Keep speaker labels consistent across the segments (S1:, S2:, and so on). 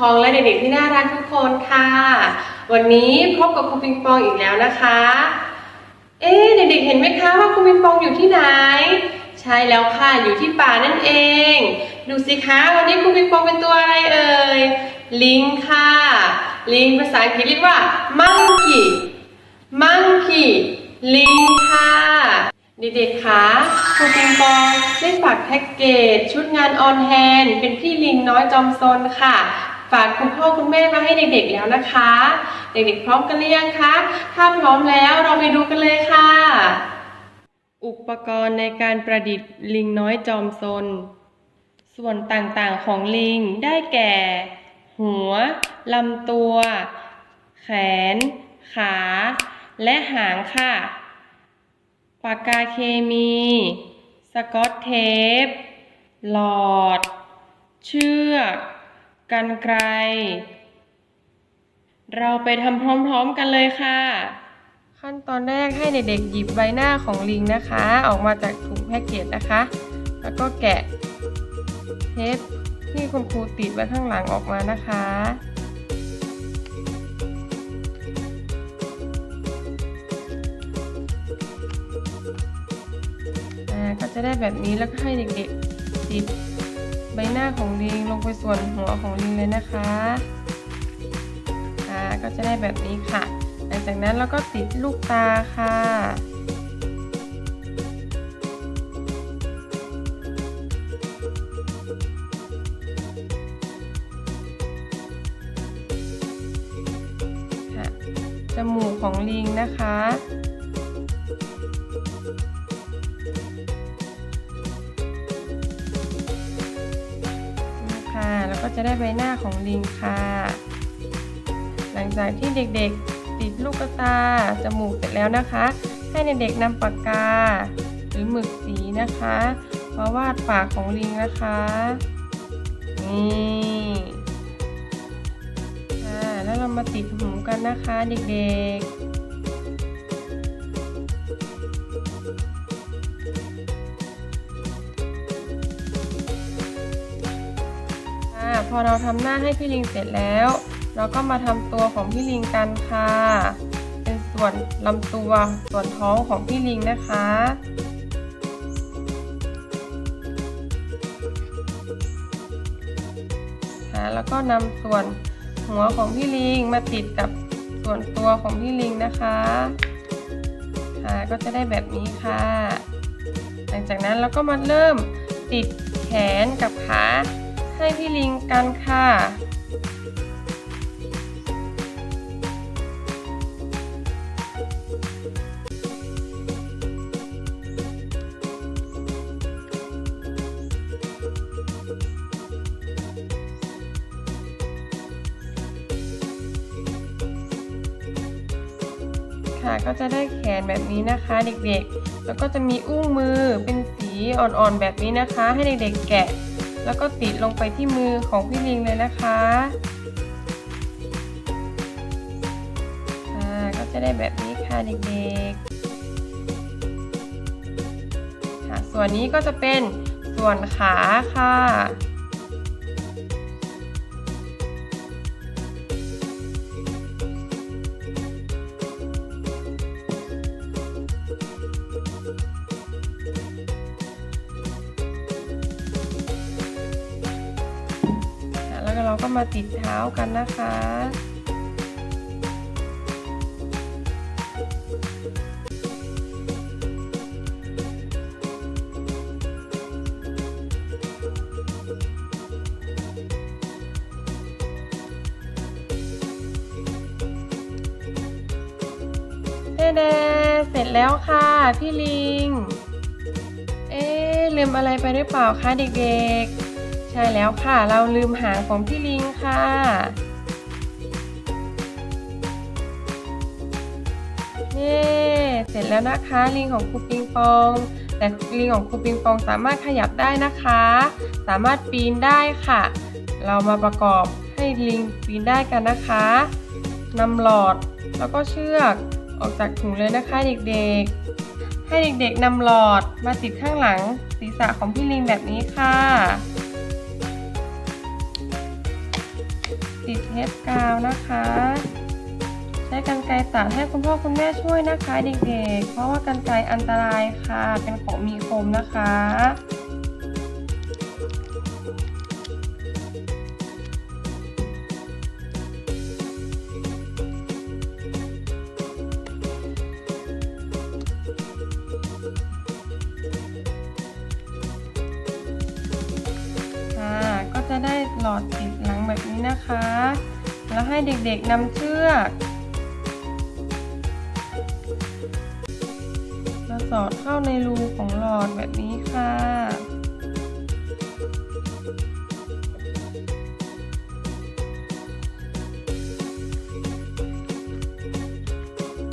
S1: ครองและเด็กๆที่น่ารักทุกคนค่ะ วันนี้พบกับครูปิงปองอีกแล้วนะคะ เอ๊ะเด็กๆเห็นไหมคะว่าครูปิงปองอยู่ที่ไหน ใช่แล้วค่ะอยู่ที่ป่านั่นเอง ดูสิคะวันนี้ครูปิงปองเป็นตัวอะไรเอ่ยลิงค่ะ ลิงภาษาอังกฤษเรียกว่า monkey monkey ลิงค่ะเด็กๆคะครูปิงปองได้ฝากแพ็กเกจชุดงานออนแฮนเป็นพี่ลิงน้อยจอมซนค่ะ ฝากคุณพ่อคุณแม่มาให้เด็กๆแล้วนะคะ เด็กๆพร้อมกันหรือยังคะ ถ้าพร้อมแล้วเราไปดูกันเลยค่ะ อุปกรณ์ในการประดิษฐ์ลิงน้อยจอมซน ส่วนต่างๆของลิงได้แก่ หัวลำตัว แขน ขา และหางค่ะปากกาเคมี สกอตเทป หลอด เชือก กันไกรเราไปทำพร้อมๆกันเลยค่ะ ขั้นตอนแรกให้เด็กๆหยิบใบหน้าของลิงนะคะ ออกมาจากถุงแพ็กเกจนะคะ แล้วก็แกะเทปที่คุณครูติดไว้ข้างหลังออกมานะคะก็จะได้แบบนี้แล้วก็ให้เด็กๆติด บหน้าของลิงลงไปส่วนหัวของลิงเลยนะคะอ่าก็จะได้แบบนี้ค่ะ หลังจากนั้นเราก็ติดลูกตาค่ะจมูกของลิงนะคะ จะได้ใบหน้าของลิงค่ะ หลังจากที่เด็กๆติดลูกตาจมูกเสร็จแล้วนะคะ ให้เด็กๆนำปากกา หรือหมึกสีนะคะมาวาดปากของลิงนะคะนี่ค่ะแล้วเรามาติดหูกันนะคะเด็กๆ พอเราทำหน้าให้พี่ลิงเสร็จแล้ว เราก็มาทำตัวของพี่ลิงกันค่ะ เป็นส่วนลำตัวส่วนท้องของพี่ลิงนะคะแล้วก็นำส่วนหัวของพี่ลิงมาติดกับส่วนตัวของพี่ลิงนะคะค่ะก็จะได้แบบนี้ค่ะ หลังจากนั้นเราก็มาเริ่มติดแขนกับขา ให้พี่ลิงกันค่ะ ค่ะก็จะได้แขนแบบนี้นะคะเด็กๆ แล้วก็จะมีอุ้งมือเป็นสีอ่อนๆแบบนี้นะคะ ให้เด็กๆแกะ แล้วก็ติดลงไปที่มือของพี่ลิงเลยนะคะค่ะก็จะได้แบบนี้ค่ะเด็กๆค่ะส่วนนี้ก็จะเป็นส่วนขาค่ะ ก็มาติดเท้ากันนะคะ เด้เดเสร็จแล้วค่ะพี่ลิง เอ๊ะลืมอะไรไปหรือเปล่าคะเด็กๆ ช่แล้วค่ะ เราลืมหางของพี่ลิงค่ะ เย้ เสร็จแล้วนะคะลิงของครูปิงปอง แต่ลิงของครูปิงปองสามารถขยับได้นะคะ สามารถปีนได้ค่ะ เรามาประกอบให้ลิงปีนได้กันนะคะนำหลอดแล้วก็เชือกออกจากถุงเลยนะคะเด็กๆ ให้เด็กๆนำหลอดมาติดข้างหลังศีรษะของพี่ลิงแบบนี้ค่ะ ปกาวนะคะ ใช้กันไกรตัดให้คุณพ่อคุณแม่ช่วยนะคะเด็กๆ เพราะว่ากันไกรอันตรายค่ะ เป็นของมีคมนะคะค่ะ หลอดติดหลังแบบนี้นะคะ แล้วให้เด็กๆนำเชือกมาสอดเข้าในรูของหลอดแบบนี้ค่ะ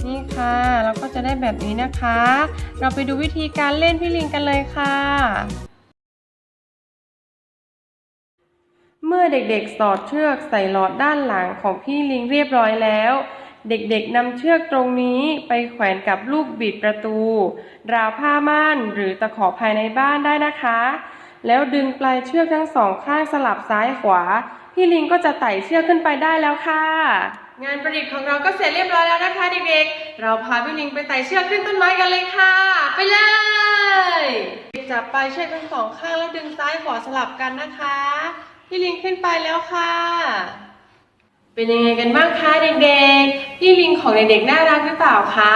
S1: นี่ค่ะเราก็จะได้แบบนี้นะคะ เราไปดูวิธีการเล่นพี่ลิงกันเลยค่ะ อเด็กๆ สอดเชือกใส่หลอดด้านหลังของพี่ลิงเรียบร้อยแล้ว เด็กๆนำเชือกตรงนี้ไปแขวนกับลูกบิดประตู ราวผ้าม่านหรือตะขอภายในบ้านได้นะคะ แล้วดึงปลายเชือกทั้งสองข้างสลับซ้ายขวา พี่ลิงก็จะไต่เชือกขึ้นไปได้แล้วค่ะ งานประดิษฐ์ของเราก็เสร็จเรียบร้อยแล้วนะคะเด็กๆ เราพาพี่ลิงไปไต่เชือกขึ้นต้นไม้กันเลยค่ะ ไปเลยจับปลายเชือกทั้งสองข้างแล้วดึงซ้ายขวาสลับกันนะคะ พี่ลิงขึ้นไปแล้วค่ะ เป็นยังไงกันบ้างคะเด็กๆ พี่ลิงของเด็กๆน่ารักหรือเปล่าคะ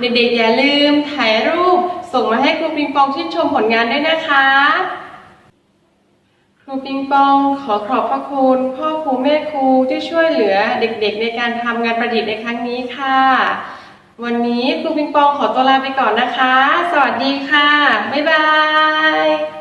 S1: เด็กๆอย่าลืมถ่ายรูป ส่งมาให้ครูปิงปองชื่นชมผลงานด้วยนะคะ ครูปิงปองขอขอบพระคุณพ่อครูแม่ครูที่ช่วยเหลือเด็กๆ ในการทำงานประดิษฐ์ในครั้งนี้ค่ะ วันนี้ครูปิงปองขอตัวลาไปก่อนนะคะ สวัสดีค่ะ บ๊ายบาย